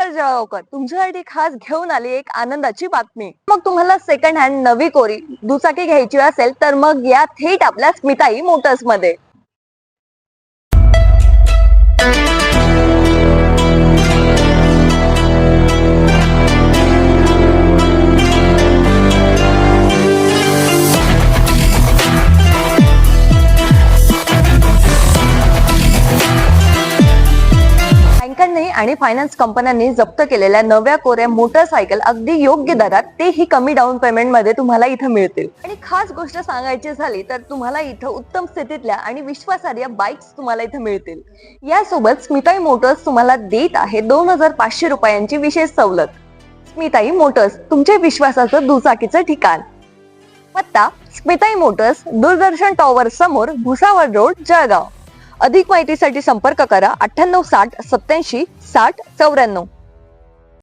नमस्कार जळगावकर तुमच्यासाठी खास घेऊन आली एक आनंदाची बातमी. मग तुम्हाला सेकंड हँड नवी कोरी दुचाकी घ्यायची असेल तर मग या थेट आपल्या स्मिताई मोटर्समध्ये बँकांनी आणि फायनान्स कंपन्यांनी जप्त केलेल्या नव्या कोऱ्या मोटरसायकल अगदी योग्य दरात तेही कमी डाऊन पेमेंटमध्ये तुम्हाला इथं मिळतील. आणि खास गोष्ट सांगायची झाली तर तुम्हाला इथं उत्तम स्थितीतल्या आणि विश्वासार्ह बाईक्स तुम्हाला इथं मिळतील. यासोबत स्मिताई मोटर्स तुम्हाला देत आहे दोन हजार पाचशे रुपयांची विशेष सवलत. स्मिताई मोटर्स तुमच्या विश्वासाचं दुचाकीचं ठिकाण. पत्ता स्मिताई मोटर्स दूरदर्शन टॉवर समोर भुसावळ रोड जळगाव. अधिक माहितीसाठी संपर्क करा अठ्ठ्याण्णव साठ सत्याऐंशी साठ चौऱ्याण्णव.